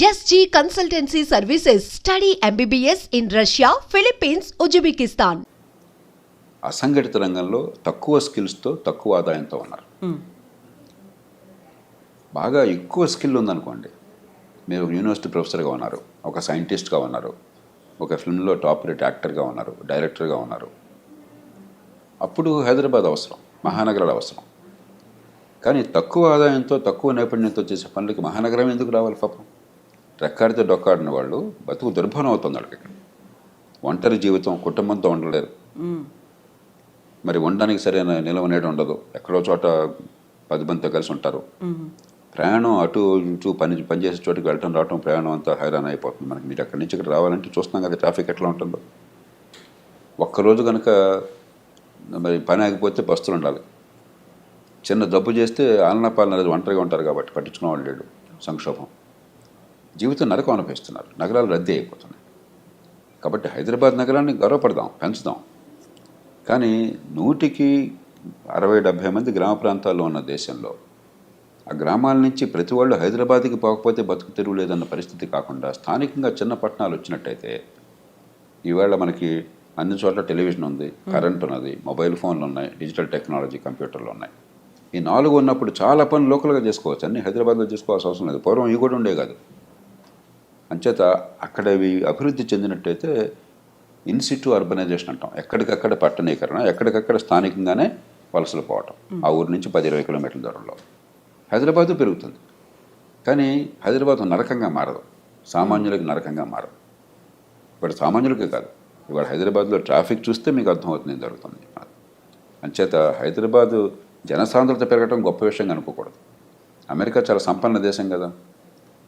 SG Consultancy Services. Study MBBS in Russia, Philippines, Uzbekistan. అసంఘటిత రంగంలో తక్కువ స్కిల్స్తో తక్కువ ఆదాయంతో ఉన్నారు బాగా ఎక్కువ స్కిల్ ఉందనుకోండి మీరు ఒక యూనివర్సిటీ ప్రొఫెసర్గా ఉన్నారు ఒక సైంటిస్ట్గా ఉన్నారు ఒక ఫిల్మ్లో టాప్ రేట్ యాక్టర్గా ఉన్నారు డైరెక్టర్గా ఉన్నారు అప్పుడు హైదరాబాద్ అవసరం మహానగరాలు అవసరం కానీ తక్కువ ఆదాయంతో తక్కువ నైపుణ్యంతో చేసే పనులకి మహానగరం ఎందుకు రావాలి పాపం రెక్కాడితే డొక్కాడిన వాళ్ళు బతుకు దుర్భరం అవుతుంది వాళ్ళకి ఇక్కడ. ఒంటరి జీవితం కుటుంబంతో ఉండలేరు. మరి ఉండడానికి సరైన నిలవ నీడ ఉండదు. ఎక్కడో చోట పది మందితో కలిసి ఉంటారు. ప్రయాణం అటు ఇటు పని పనిచేసే చోటుకి వెళ్ళటం రావటం ప్రయాణం అంతా హైరాణ అయిపోతుంది. మనకి మీరు అక్కడి నుంచి ఇక్కడ రావాలంటే చూస్తున్నాం కదా ట్రాఫిక్ ఎట్లా ఉంటుందో. ఒక్కరోజు కనుక మరి పని ఆగిపోతే బస్సులు ఉండాలి. చిన్న జబ్బు చేస్తే ఆలన పాలన అనేది ఒంటరిగా ఉంటారు కాబట్టి పట్టించుకునే వాళ్ళు లేడు సంక్షోభం. జీవితం నరకం అనిపిస్తున్నారు నగరాలు రద్దీ అయిపోతున్నాయి. కాబట్టి హైదరాబాద్ నగరాన్ని గౌరవపడదాం పెంచుదాం. కానీ నూటికి అరవై డెబ్భై మంది గ్రామ ప్రాంతాల్లో ఉన్న దేశంలో ఆ గ్రామాల నుంచి ప్రతి వాళ్ళు హైదరాబాద్కి పోకపోతే బతుకు తెరువు లేదన్న పరిస్థితి కాకుండా స్థానికంగా చిన్న పట్టణాలు వచ్చినట్టయితే ఈవేళ మనకి అన్ని చోట్ల టెలివిజన్ ఉంది కరెంట్ ఉన్నది మొబైల్ ఫోన్లు ఉన్నాయి డిజిటల్ టెక్నాలజీ కంప్యూటర్లు ఉన్నాయి. ఈ నాలుగు ఉన్నప్పుడు చాలా పనులు లోకల్గా చేసుకోవచ్చు. అన్ని హైదరాబాద్లో చేసుకోవాల్సిన అవసరం లేదు. పూర్వం ఇవి కూడా ఉండే కాదు. అంచేత అక్కడ అభివృద్ధి చెందినట్టయితే ఇన్సిటు అర్బనైజేషన్ అంటాం. ఎక్కడికక్కడ పట్టణీకరణ ఎక్కడికక్కడ స్థానికంగానే వలసలు పోవటం. ఆ ఊరు నుంచి పది ఇరవై కిలోమీటర్ల దూరంలో. హైదరాబాదు పెరుగుతుంది. కానీ హైదరాబాద్ నరకంగా మారదు. సామాన్యులకి నరకంగా మారదు. ఇప్పుడు సామాన్యులకే కాదు. ఇవాళ హైదరాబాద్లో ట్రాఫిక్ చూస్తే మీకు అర్థమవుతుంది ఏం జరుగుతుంది. అంచేత హైదరాబాదు జనసాంద్రత పెరగడం గొప్ప విషయంగా అనుకోకూడదు. అమెరికా చాలా సంపన్న దేశం కదా.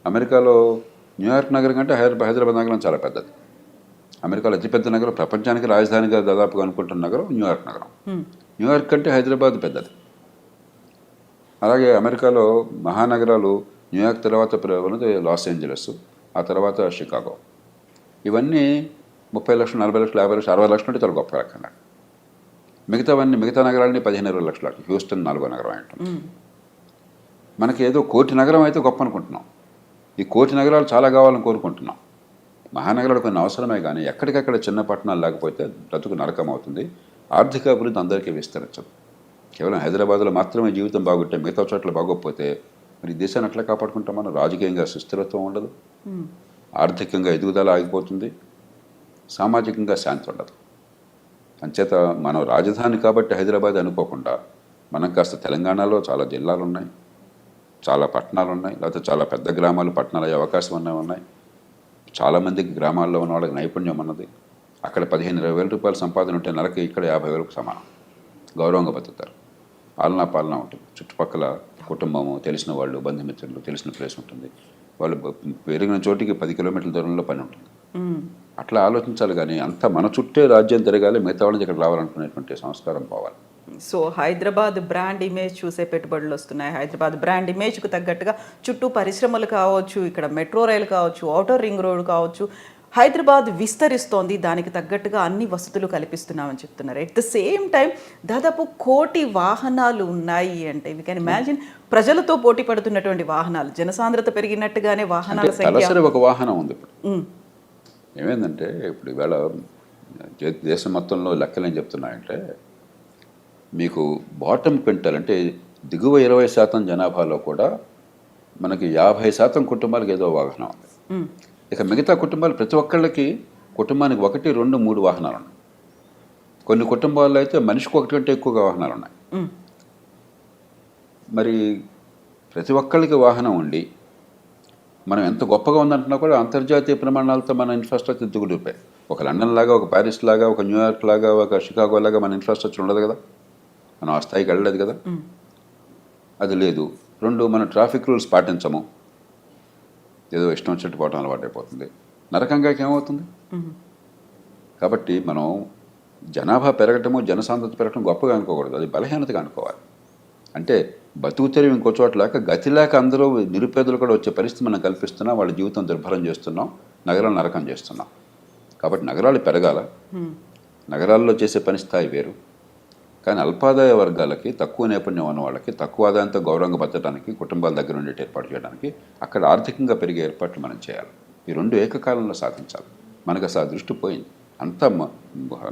అమెరికాలో న్యూయార్క్ నగరం కంటే హైదరాబాద్ హైదరాబాద్ నగరం చాలా పెద్దది. అమెరికాలో అతిపెద్ద నగరం ప్రపంచానికి రాజధానిగా దాదాపుగా అనుకుంటున్న నగరం న్యూయార్క్ నగరం. న్యూయార్క్ కంటే హైదరాబాద్ పెద్దది. అలాగే అమెరికాలో మహానగరాలు న్యూయార్క్ తర్వాత ఉన్నది లాస్ ఏంజలస్ ఆ తర్వాత షికాగో. ఇవన్నీ ముప్పై లక్షలు నలభై లక్షలు యాభై లక్షలు అరవై లక్షలు అంటే చాలా గొప్ప రకంగా. మిగతావన్నీ మిగతా నగరాలని పదిహేను ఇరవై లక్షలు హ్యూస్టన్ నాలుగో నగరం అంటాం మనకి ఏదో కోటి నగరం అయితే గొప్ప అనుకుంటున్నాం. ఈ కోటి నగరాలు చాలా కావాలని కోరుకుంటున్నాం. మహానగరాలు కొన్ని అవసరమే కానీ ఎక్కడికక్కడ చిన్న పట్టణాలు లేకపోతే బ్రతుకు నరకం అవుతుంది. ఆర్థిక అభివృద్ధి అందరికీ విస్తరించదు. కేవలం హైదరాబాద్లో మాత్రమే జీవితం బాగుంటే మిగతా చోట్ల బాగోకపోతే మరి దేశాన్ని ఎట్లా కాపాడుకుంటాం మనం? రాజకీయంగా సుస్థిరత్వం ఉండదు. ఆర్థికంగా ఎదుగుదల ఆగిపోతుంది. సామాజికంగా శాంతి ఉండదు. అంచేత మనం రాజధాని కాబట్టి హైదరాబాద్ అనుకోకుండా మనం కాస్త తెలంగాణలో చాలా జిల్లాలు ఉన్నాయి చాలా పట్టణాలు ఉన్నాయి. లేకపోతే చాలా పెద్ద గ్రామాలు పట్టణాలు అయ్యే అవకాశం ఉన్నవి ఉన్నాయి. చాలామందికి గ్రామాల్లో ఉన్న వాళ్ళకి నైపుణ్యం ఉన్నది అక్కడ పదిహేను ఇరవై వేల రూపాయల సంపాదన ఉంటే నెలకి ఇక్కడ యాభై వేలకు సమానం. గౌరవంగా బతుకుతారు. పాలనా పాలన ఉంటుంది. చుట్టుపక్కల కుటుంబము తెలిసిన వాళ్ళు బంధుమిత్రులు తెలిసిన ప్లేస్ ఉంటుంది. వాళ్ళు పెరిగిన చోటికి పది కిలోమీటర్ల దూరంలో పని ఉంటుంది. అట్లా ఆలోచించాలి కానీ అంత మన చుట్టే రాజ్యం తిరగాలి మిగతా వాళ్ళకి ఇక్కడ రావాలనుకునేటువంటి సంస్కారం పోవాలి. సో హైదరాబాద్ బ్రాండ్ ఇమేజ్ చూసే పెట్టుబడులు వస్తున్నాయి. హైదరాబాద్ బ్రాండ్ ఇమేజ్కు తగ్గట్టుగా చుట్టూ పరిశ్రమలు కావచ్చు ఇక్కడ మెట్రో రైలు కావచ్చు ఔటర్ రింగ్ రోడ్ కావచ్చు హైదరాబాద్ విస్తరిస్తోంది. దానికి తగ్గట్టుగా అన్ని వసతులు కల్పిస్తున్నామని చెప్తున్నారు. ఎట్ ద సేమ్ టైం దాదాపు కోటి వాహనాలు ఉన్నాయి అంటే వీ కెన్ ఇమాజిన్ ప్రజలతో పోటీ పడుతున్నటువంటి వాహనాలు. జనసాంద్రత పెరిగినట్టుగానే వాహనాల సంఖ్య ఒక వాహనం ఉంది ఇప్పుడు. ఏమైందంటే ఇప్పుడు ఈవేళ దే- దేశం మొత్తంలో లెక్కలు ఏం చెప్తున్నాయంటే మీకు బాటమ్ క్వింటల్ అంటే దిగువ ఇరవై శాతం జనాభాలో కూడా మనకి యాభై శాతం కుటుంబాలకు ఏదో వాహనం ఉంది. ఇక మిగతా కుటుంబాలు ప్రతి ఒక్కళ్ళకి కుటుంబానికి ఒకటి రెండు మూడు వాహనాలు ఉన్నాయి. కొన్ని కుటుంబాల్లో అయితే మనిషికి ఒకటి కంటే ఎక్కువగా వాహనాలు ఉన్నాయి. మరి ప్రతి ఒక్కళ్ళకి వాహనం ఉండి మనం ఎంత గొప్పగా ఉందంటున్నా కూడా అంతర్జాతీయ ప్రమాణాలతో మన ఇన్ఫ్రాస్ట్రక్చర్ దిగుడిపోయి ఒక లండన్ లాగా ఒక ప్యారిస్ లాగా ఒక న్యూయార్క్ లాగా ఒక షికాగో లాగా మన ఇన్ఫ్రాస్ట్రక్చర్ ఉండదు కదా? మనం ఆ స్థాయికి వెళ్ళలేదు కదా. అది లేదు. రెండు మనం ట్రాఫిక్ రూల్స్ పాటించము. ఏదో ఇష్టం వచ్చినట్టు పోవటం అలవాటు అయిపోతుంది. నరకంగా ఏమవుతుంది. కాబట్టి మనం జనాభా పెరగటము జనసాంద్రత పెరగటం గొప్పగా అనుకోకూడదు. అది బలహీనతగా అనుకోవాలి. అంటే బతుకు తెరివి ఇంకో చోట లేక గతి లేక అందరూ నిరుపేదలు కూడా వచ్చే పరిస్థితి మనం కల్పిస్తున్నాం వాళ్ళ జీవితం దుర్భరం చేస్తున్నాం నగరాలు నరకం చేస్తున్నాం. కాబట్టి నగరాలు పెరగాల. నగరాల్లో చేసే పని స్థాయి వేరు. కానీ అల్పాదాయ వర్గాలకి తక్కువ నేపథ్యం ఉన్న వాళ్ళకి తక్కువ ఆదాయంతో గౌరవంగా బతకడానికి కుటుంబాల దగ్గర ఉండే ఏర్పాటు చేయడానికి అక్కడ ఆర్థికంగా పెరిగే ఏర్పాట్లు మనం చేయాలి. ఈ రెండు ఏకకాలంలో సాధించాలి. మనకు అసలు దృష్టి పోయింది. అంత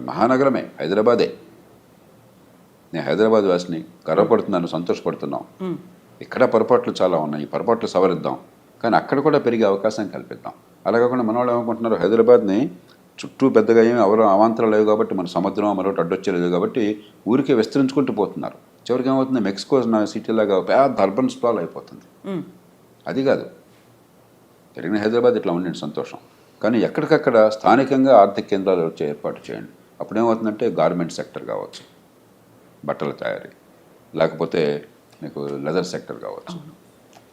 మహానగరమే హైదరాబాదే. నేను హైదరాబాద్ వాసిని గర్వపడుతున్నాను సంతోషపడుతున్నాం. ఇక్కడ పొరపాట్లు చాలా ఉన్నాయి ఈ పొరపాట్లు సవరిద్దాం. కానీ అక్కడ కూడా పెరిగే అవకాశం కల్పిద్దాం. అలా కాకుండా మన వాళ్ళు ఏమనుకుంటున్నారు హైదరాబాద్ని చుట్టూ పెద్దగా ఏమి ఎవరు అవాంతరాలు లేవు కాబట్టి మన సముద్రం మరొకటి అడ్డొచ్చేలేదు కాబట్టి ఊరికే విస్తరించుకుంటూ పోతున్నారు. చివరికి ఏమవుతుంది? మెక్సికో సిటీలాగా పెద్ద అర్బన్ స్ప్రాల్ అయిపోతుంది. అది కాదు. పెరిగిన హైదరాబాద్ ఇట్లా ఉండండి సంతోషం. కానీ ఎక్కడికక్కడ స్థానికంగా ఆర్థిక కేంద్రాలు వచ్చే ఏర్పాటు చేయండి. అప్పుడు ఏమవుతుందంటే గార్మెంట్ సెక్టర్ కావచ్చు బట్టల తయారీ లేకపోతే మీకు లెదర్ సెక్టర్ కావచ్చు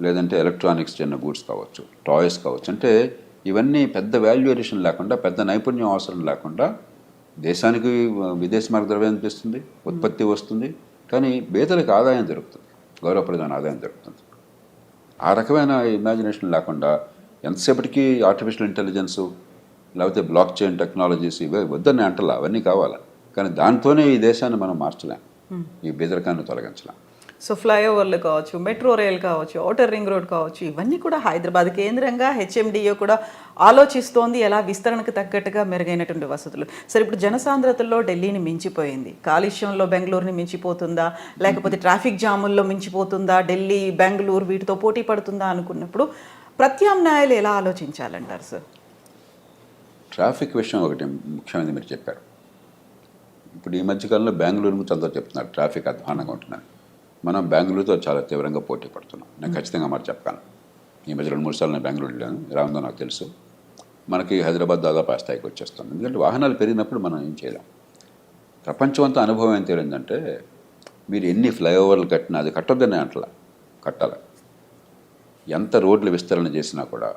లేదంటే ఎలక్ట్రానిక్స్ చిన్న గూడ్స్ కావచ్చు టాయ్స్ కావచ్చు. అంటే ఇవన్నీ పెద్ద వాల్యూ ఎడిషన్ లేకుండా పెద్ద నైపుణ్యం అవసరం లేకుండా దేశానికి విదేశీ మార్గ ద్రవ్యం అనిపిస్తుంది ఉత్పత్తి వస్తుంది కానీ బేదలకు ఆదాయం దొరుకుతుంది గౌరవప్రదమైన ఆదాయం దొరుకుతుంది. ఆ రకమైన ఇమాజినేషన్ లేకుండా ఎంతసేపటికి ఆర్టిఫిషియల్ ఇంటెలిజెన్సు లేకపోతే బ్లాక్ చైన్ టెక్నాలజీస్ ఇవే వద్దని అంటలా అవన్నీ కావాలి? కానీ దాంతోనే ఈ దేశాన్ని మనం మార్చలేం. ఈ బెదరికాన్ని తొలగించలేం. సో ఫ్లైఓవర్లు కావచ్చు మెట్రో రైల్ కావచ్చు ఔటర్ రింగ్ రోడ్ కావచ్చు ఇవన్నీ కూడా హైదరాబాద్ కేంద్రంగా హెచ్ఎండిఏ కూడా ఆలోచిస్తోంది. ఎలా? విస్తరణకు తగ్గట్టుగా మెరుగైనటువంటి వసతులు. సరే ఇప్పుడు జనసాంద్రతల్లో ఢిల్లీని మించిపోయింది. కాలుష్యంలో బెంగళూరుని మించిపోతుందా? లేకపోతే ట్రాఫిక్ జాముల్లో మించిపోతుందా? ఢిల్లీ బెంగళూరు వీటితో పోటీ పడుతుందా అనుకున్నప్పుడు ప్రత్యామ్నాయాలు ఎలా ఆలోచించాలంటారు సార్? ట్రాఫిక్ విషయం ఒకటి ముఖ్యమైనది మీరు చెప్పారు. ఇప్పుడు ఈ మధ్యకాలంలో బెంగళూరు గురించి అందరూ చెప్తున్నారు. ట్రాఫిక్ అధ్వానంగా ఉంటున్నాను. మనం బెంగళూరుతో చాలా తీవ్రంగా పోటీ పడుతున్నాం. నేను ఖచ్చితంగా మరి చెప్పాను ఈ మధ్య రెండు మూడు సార్లు నేను బెంగళూరు వెళ్ళాను. ఎలా ఉందో నాకు తెలుసు. మనకి హైదరాబాద్ దాదాపు ఆ స్థాయికి వచ్చేస్తాం ఎందుకంటే వాహనాలు పెరిగినప్పుడు మనం ఏం చేయలేం. ప్రపంచం అంతా అనుభవం ఏం తేలిందంటే మీరు ఎన్ని ఫ్లైఓవర్లు కట్టినా అది కట్టొద్దనే అంటలా. కట్టాలి. ఎంత రోడ్లు విస్తరణ చేసినా కూడా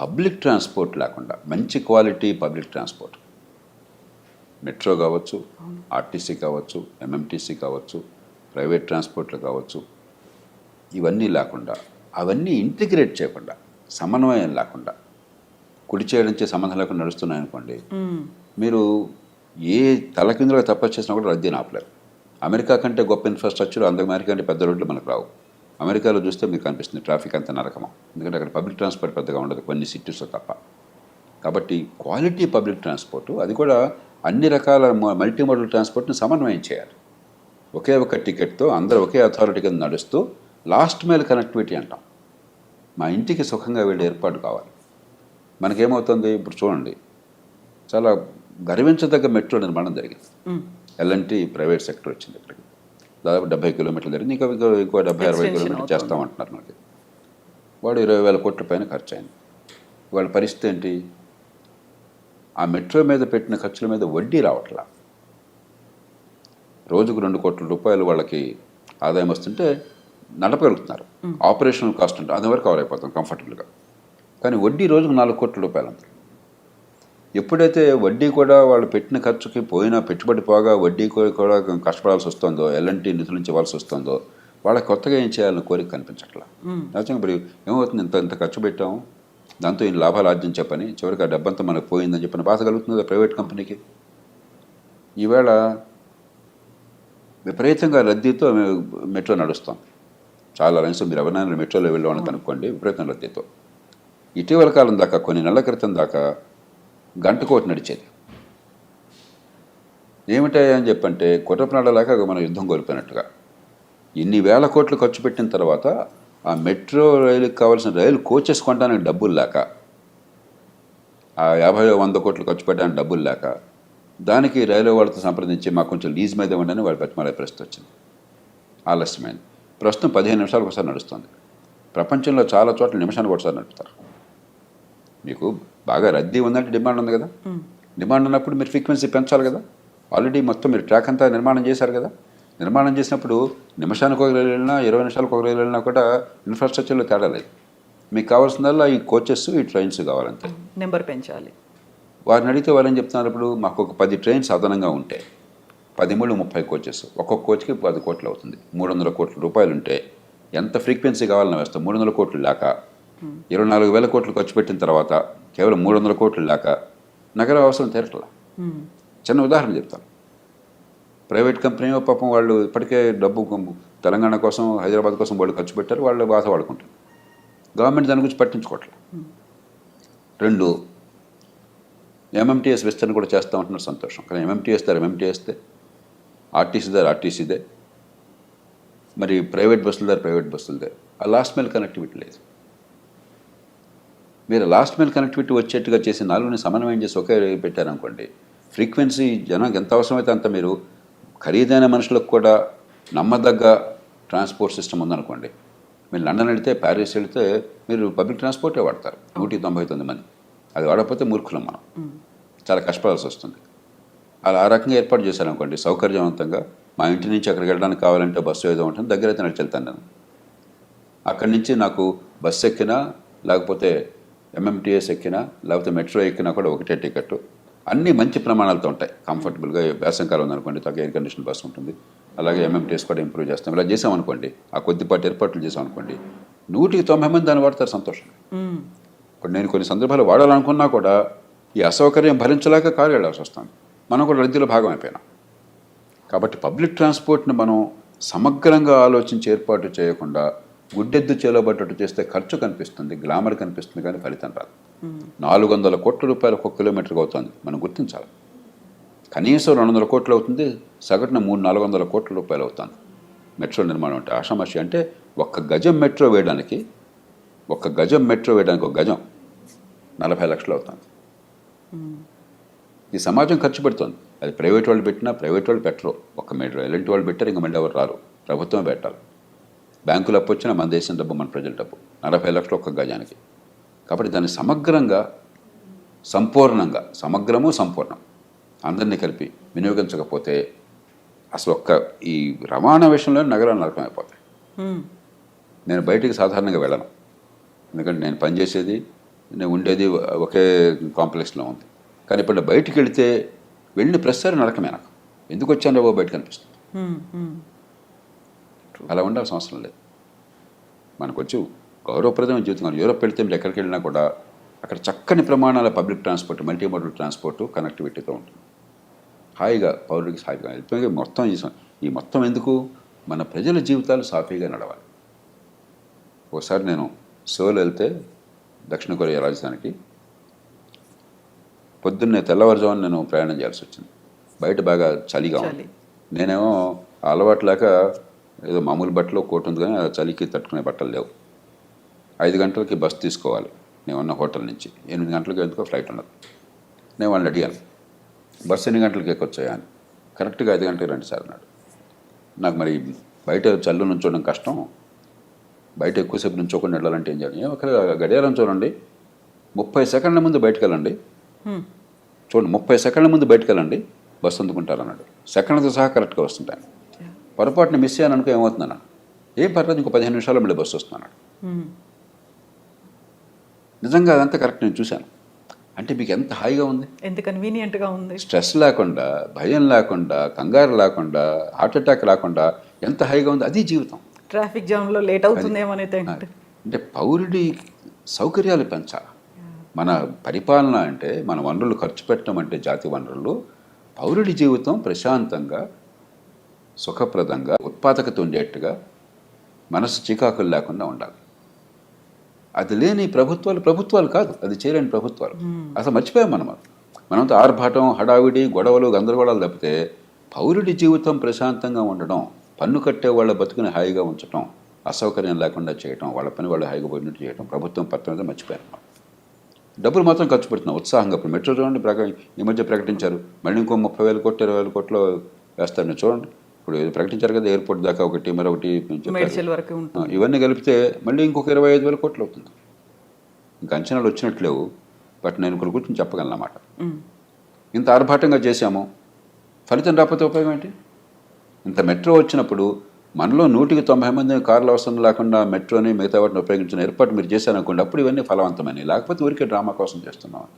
పబ్లిక్ ట్రాన్స్పోర్ట్ లేకుండా మంచి క్వాలిటీ పబ్లిక్ ట్రాన్స్పోర్ట్. మెట్రో కావచ్చు ఆర్టీసీ కావచ్చు ఎంఎంటీసీ కావచ్చు ప్రైవేట్ ట్రాన్స్పోర్ట్లు కావచ్చు ఇవన్నీ లేకుండా అవన్నీ ఇంటిగ్రేట్ చేయకుండా సమన్వయం లేకుండా కుడి చేయడంచే సంబంధం లేకుండా నడుస్తున్నాయనుకోండి మీరు ఏ తలకిందులుగా తపస్సు చేసినా కూడా రద్దీని ఆపలేరు. అమెరికా కంటే గొప్ప ఇన్ఫ్రాస్ట్రక్చర్ అందుకు అమెరికా కంటే పెద్ద రోడ్లు మనకు రావు. అమెరికాలో చూస్తే మీకు కనిపిస్తుంది ట్రాఫిక్ అంత నరకమా? ఎందుకంటే అక్కడ పబ్లిక్ ట్రాన్స్పోర్ట్ పెద్దగా ఉండదు కొన్ని సిటీస్లో తప్ప. కాబట్టి క్వాలిటీ పబ్లిక్ ట్రాన్స్పోర్ట్ అది కూడా అన్ని రకాల మల్టీ మోడల్ ట్రాన్స్పోర్ట్ని సమన్వయం చేయాలి. ఒకే ఒక టికెట్తో అందరూ ఒకే అథారిటీ కింద నడుస్తూ లాస్ట్ మైల్ కనెక్టివిటీ అంటాం. మా ఇంటికి సుఖంగా వెళ్ళే ఏర్పాటు కావాలి. మనకేమవుతుంది? ఇప్పుడు చూడండి. చాలా గర్వించదగ్గ మెట్రో నిర్మాణం జరిగింది. ఎల్ఎన్టీ ప్రైవేట్ సెక్టర్ వచ్చింది ఇక్కడికి. దాదాపు డెబ్బై కిలోమీటర్లు జరిగింది ఇంకా ఇంకో ఇంకో డెబ్బై అరవై కిలోమీటర్లు. చేస్తామంటున్నారు మనకి. వాడు ఇరవై వేల కోట్ల పైన ఖర్చు అయింది వాళ్ళ పరిస్థితి ఏంటి? ఆ మెట్రో మీద పెట్టిన ఖర్చుల మీద వడ్డీ రావట్లా. రోజుకు రెండు కోట్ల రూపాయలు వాళ్ళకి ఆదాయం వస్తుంటే నడపగలుగుతున్నారు. ఆపరేషనల్ కాస్ట్ అంటే అది వరకు కవర్ అయిపోతాం కంఫర్టబుల్గా. కానీ వడ్డీ రోజుకు నాలుగు కోట్ల రూపాయలు అంత. ఎప్పుడైతే వడ్డీ కూడా వాళ్ళు పెట్టిన ఖర్చుకి పోయినా పెట్టుబడి పోగా వడ్డీ కూడా కష్టపడాల్సి వస్తుందో ఎల్ఎన్టీ నిధుల నుంచి ఇవ్వాల్సి వస్తుందో వాళ్ళకి కొత్తగా ఏం చేయాలని కోరిక కనిపించట్లా. నిజంగా ఇప్పుడు ఏమవుతుంది? ఇంత ఇంత ఖర్చు పెట్టాము దాంతో ఈ లాభాలు ఆర్జించే పని చివరికి ఆ డబ్బంతా మనకు పోయిందని చెప్పిన బాధ కలుగుతుంది ప్రైవేట్ కంపెనీకి? ఈవేళ విపరీతంగా రద్దీతో మేము మెట్రో నడుస్తాం. చాలా లైన్స్ మీరు ఎవరైనా మెట్రోలో వెళ్ళామని కనుక్కోండి విపరీతం రద్దీతో. ఇటీవల కాలం దాకా కొన్ని నెలల క్రితం దాకా గంటకోటి నడిచేది. ఏమిటాయి అని చెప్పంటే కుట్రప్రాణాలాగా మనం యుద్ధం కోల్పోయినట్టుగా. ఇన్ని వేల కోట్లు ఖర్చు పెట్టిన తర్వాత ఆ మెట్రో రైలుకి కావాల్సిన రైలు కోచెస్ కొనడానికి డబ్బులు లేక ఆ యాభై వంద కోట్లు ఖర్చు పెట్టడానికి డబ్బులు లేక దానికి రైలు వాళ్ళతో సంప్రదించి మాకు కొంచెం లీజ్ మీద ఇవ్వండి వాళ్ళు బతిమాలే పరిస్థితి వచ్చింది. ఆలస్యమైంది. ప్రస్తుతం పదిహేను నిమిషాలకు ఒకసారి నడుస్తుంది. ప్రపంచంలో చాలా చోట్ల నిమిషానికి ఒకసారి నడుపుతారు. మీకు బాగా రద్దీ ఉందంటే డిమాండ్ ఉంది కదా? డిమాండ్ ఉన్నప్పుడు మీరు ఫ్రీక్వెన్సీ పెంచాలి కదా? ఆల్రెడీ మొత్తం మీరు ట్రాక్ అంతా నిర్మాణం చేశారు కదా? నిర్మాణం చేసినప్పుడు నిమిషానికి ఒక రైలు వెళ్ళినా ఇరవై నిమిషాలకు ఒక రైలు వెళ్ళినా కూడా ఇన్ఫ్రాస్ట్రక్చర్లో తేడా లేదు. మీకు కావాల్సిందల్లా ఈ కోచెస్ ఈ ట్రైన్స్ కావాలంతే. నెంబర్ పెంచాలి. వారిని అడిగితే వాళ్ళు ఏం చెప్తున్నారు ఇప్పుడు? మాకు ఒక పది ట్రైన్స్ అదనంగా ఉంటాయి. పది మూడు ముప్పై కోచెస్. ఒక్కొక్క కోచ్కి పది కోట్లు అవుతుంది. మూడు వందల కోట్ల రూపాయలు ఉంటే ఎంత ఫ్రీక్వెన్సీ కావాలని వేస్తాం. మూడు వందల కోట్లు లేక ఇరవై నాలుగు వేల కోట్లు ఖర్చు పెట్టిన తర్వాత కేవలం మూడు వందల కోట్లు లేక నగర అవసరం తీరట్లా చిన్న ఉదాహరణ చెప్తాను. ప్రైవేట్ కంపెనీ పాపం వాళ్ళు ఇప్పటికే డబ్బు తెలంగాణ కోసం హైదరాబాద్ కోసం వాళ్ళు ఖర్చు పెట్టారు. వాళ్ళు బాధ వాడుకుంటారు గవర్నమెంట్ దాని గురించి పట్టించుకోవట్లేదు రెండు ఎంఎంటీఎస్ విస్తరణ కూడా చేస్తూ ఉంటున్నారు సంతోషం. కానీ ఎంఎంటీఎస్ దారు ఎంఎంటీఎస్దే ఆర్టీసీ దారు ఆర్టీసీదే మరి ప్రైవేట్ బస్సుల దారు ప్రైవేట్ బస్సులదే ఆ లాస్ట్ మైల్ కనెక్టివిటీ లేదు. మీరు లాస్ట్ మైల్ కనెక్టివిటీ వచ్చేట్టుగా చేసి నాలుగుని సమన్వయం చేసి ఒకే పెట్టారనుకోండి ఫ్రీక్వెన్సీ జనానికి ఎంత అవసరమైతే అంత మీరు ఖరీదైన మనుషులకు కూడా నమ్మదగ్గ ట్రాన్స్పోర్ట్ సిస్టమ్ ఉందనుకోండి మీరు లండన్ వెళితే ప్యారిస్ వెళితే మీరు పబ్లిక్ ట్రాన్స్పోర్టే వాడతారు? నూటి తొంభై తొమ్మిది మంది. అది వాడకపోతే మూర్ఖులం మనం. చాలా కష్టపడాల్సి వస్తుంది. అలా ఆ రకంగా ఏర్పాటు చేశారనుకోండి సౌకర్యవంతంగా మా ఇంటి నుంచి అక్కడికి వెళ్ళడానికి కావాలంటే బస్సు ఏదో ఉంటుంది దగ్గర అయితే నడిచి వెళ్తాను నేను. అక్కడి నుంచి నాకు బస్సు ఎక్కినా లేకపోతే ఎంఎంటీఎస్ ఎక్కినా లేకపోతే మెట్రో ఎక్కినా కూడా ఒకటే టికెట్ అన్నీ మంచి ప్రమాణాలతో ఉంటాయి. కంఫర్టబుల్గా వేసంకాలం ఉందనుకోండి తగ్గ ఎయిర్ కండిషన్ బస్సు ఉంటుంది. అలాగే ఎంఎంటీఎస్ కూడా ఇంప్రూవ్ చేస్తాం. ఇలా చేసామనుకోండి ఆ కొద్దిపాటి ఏర్పాట్లు చేసామనుకోండి నూటికి తొంభై మంది దాన్ని వాడతారు సంతోషం నేను కొన్ని సందర్భాలు వాడాలనుకున్నా కూడా ఈ అసౌకర్యం భరించలేక కారు వెళ్ళాల్సి వస్తుంది. మనం కూడా రద్దీలో భాగం అయిపోయినాం కాబట్టి పబ్లిక్ ట్రాన్స్పోర్ట్ని మనం సమగ్రంగా ఆలోచించి ఏర్పాటు చేయకుండా గుడ్డెద్దు చేలబట్టట్టు చేస్తే ఖర్చు కనిపిస్తుంది గ్లామర్ కనిపిస్తుంది కానీ ఫలితం రాదు. నాలుగు వందల కోట్ల రూపాయలు ఒక్కొక్క కిలోమీటర్కి అవుతుంది. మనం గుర్తించాలి. కనీసం రెండు వందల కోట్లు అవుతుంది సగటున మూడు నాలుగు వందల కోట్ల రూపాయలు అవుతుంది. మెట్రో నిర్మాణం అంటే ఆషామాషి అంటే ఒక్క గజం మెట్రో వేయడానికి ఒక్క గజం మెట్రో వేయడానికి ఒక గజం నలభై లక్షలు అవుతుంది. ఈ సమాజం ఖర్చు పెడుతుంది. అది ప్రైవేట్ వాళ్ళు పెట్టినా ప్రైవేట్ వాళ్ళు పెట్టరు. ఒక్క మెట్రో ఎలాంటి వాళ్ళు పెట్టారు ఇంకా మళ్ళీ ఎవరు రారు. ప్రభుత్వమే పెట్టాలి. బ్యాంకులు అప్పు వచ్చినా మన దేశం డబ్బు మన ప్రజల డబ్బు. నలభై లక్షలు ఒక్క గజానికి. కాబట్టి దాన్ని సమగ్రంగా సంపూర్ణంగా సమగ్రము సంపూర్ణం. అందరినీ కలిపి వినియోగించకపోతే అసలు ఒక్క ఈ రవాణా విషయంలో నగరాలు నరకమైపోతాయి. నేను బయటికి సాధారణంగా వెళ్ళను. ఎందుకంటే నేను పనిచేసేది ఉండేది ఒకే కాంప్లెక్స్లో ఉంది. కానీ ఇప్పుడు బయటికి వెళితే వెళ్ళిన ప్రతిసారి నరకమే నాకు. ఎందుకు వచ్చాను బాబు బయటకు అనిపిస్తుంది. అలా ఉండాల్సిన అవసరం లేదు. మనకు వచ్చి గౌరవప్రదమైన జీవితం. యూరోప్ వెళ్తే మీరు ఎక్కడికి వెళ్ళినా కూడా అక్కడ చక్కని ప్రమాణాల public transport multi modal transport కనెక్టివిటీతో ఉంటుంది. హాయిగా పౌరుడికి హాయిగా అయిపోయి మొత్తం ఈ ఈ మొత్తం ఎందుకు? మన ప్రజల జీవితాలు సాఫీగా నడవాలి. ఒకసారి నేను సోల్ వెళ్తే దక్షిణ కొరియా రాజధానికి. పొద్దున్నే తెల్లవారుజామున నేను ప్రయాణం చేయాల్సి వచ్చింది. బయట బాగా చలిగా ఉంది. నేనేమో అలవాటు లేక ఏదో మామూలు బట్టలు కోట్ ఉంది కానీ చలికి తట్టుకునే బట్టలు లేవు. ఐదు గంటలకి బస్ తీసుకోవాలి. నేను ఉన్న హోటల్ నుంచి. ఎనిమిది గంటలకి ఎందుకో ఫ్లైట్ ఉన్నది నేను వాళ్ళని అడిగాను. బస్సు ఎన్ని గంటలకి ఎక్కొచ్చాయా అని. కరెక్ట్గా ఐదు గంటలకు రండి సార్ అన్నాడు. నాకు మరి బయట చల్లు నుంచోవడం కష్టం. బయట ఎక్కువసేపు నుంచోకుండా వెళ్ళాలంటే ఏం చేయాలి? ఒక గడియారం చూడండి. ముప్పై సెకండ్ల ముందు బయటకు వెళ్ళండి. చూడండి ముప్పై సెకండ్ల ముందు బయటకు వెళ్ళండి బస్సు అందుకుంటారు అన్నాడు సెకండ్తో సహా కరెక్ట్గా వస్తుంటాను పొరపాటున మిస్ అయ్యాను అనుకో ఏమవుతుందన్న? ఏం పర్లేదు ఇంకో పదిహేను నిమిషాలు మళ్ళీ బస్సు వస్తున్నాడు. నిజంగా అదంతా కరెక్ట్ నేను చూశాను. అంటే మీకు ఎంత హాయిగా ఉంది? ఎంత కన్వీనియంట్గా ఉంది. స్ట్రెస్ లేకుండా భయం లేకుండా కంగారు లేకుండా హార్ట్ అటాక్ లేకుండా ఎంత హాయిగా ఉంది? అది జీవితం. ట్రాఫిక్ జామ్లో లేట్ అవుతుందేమో అని think. అంటే పౌరుడి సౌకర్యాలు పెంచాలి. మన పరిపాలన అంటే మన వనరులు ఖర్చు పెట్టడం అంటే జాతి వనరులు పౌరుడి జీవితం ప్రశాంతంగా సుఖప్రదంగా ఉత్పాదకత ఉండేట్టుగా మనసు చికాకులు లేకుండా ఉండాలి. అది లేని ప్రభుత్వాలు ప్రభుత్వాలు కాదు అది చేయలేని ప్రభుత్వాలు. అసలు మర్చిపోయాం మనం మనంతా ఆర్భాటం హడావిడి గొడవలు గందరగోళాలు తప్పితే పౌరుడి జీవితం ప్రశాంతంగా ఉండడం పన్ను కట్టే వాళ్ళ బతుకుని హాయిగా ఉంచడం అసౌకర్యం లేకుండా చేయటం వాళ్ళ పని వాళ్ళు హాయిగా పోయినట్టు చేయటం ప్రభుత్వం పత్రం మీద మర్చిపోయాం మనం. డబ్బులు మాత్రం ఖర్చు పెడుతున్నాం ఉత్సాహంగా ఇప్పుడు మెట్రో చూడండి ప్రక ఈ మధ్య ప్రకటించారు. మళ్ళీ ఇంకో ముప్పై వేల కోట్లు ఇరవై వేల కోట్లు వేస్తారు మీరు చూడండి. ఇప్పుడు ప్రకటించారు కదా ఎయిర్పోర్ట్ దాకా ఒకటి మరొకటి ఇవన్నీ కలిపితే మళ్ళీ ఇంకొక ఇరవై ఐదు వేల కోట్లు అవుతుంది. ఇంకా అంచనాలు వచ్చినట్లేవు బట్ నేను కొన్ని కూర్చొని చెప్పగలను అన్నమాట. ఇంత ఆర్భాటంగా చేశాము ఫలితం రాకపోతే ఉపయోగం ఏంటి? ఇంత మెట్రో వచ్చినప్పుడు మనలో నూటికి తొంభై మంది కార్లు అవసరం లేకుండా మెట్రోని మిగతా వాటిని ఉపయోగించిన ఏర్పాటు మీరు చేశారనుకోండి అప్పుడు ఇవన్నీ ఫలవంతమైనవి. లేకపోతే ఊరికే డ్రామా కోసం చేస్తున్నాం.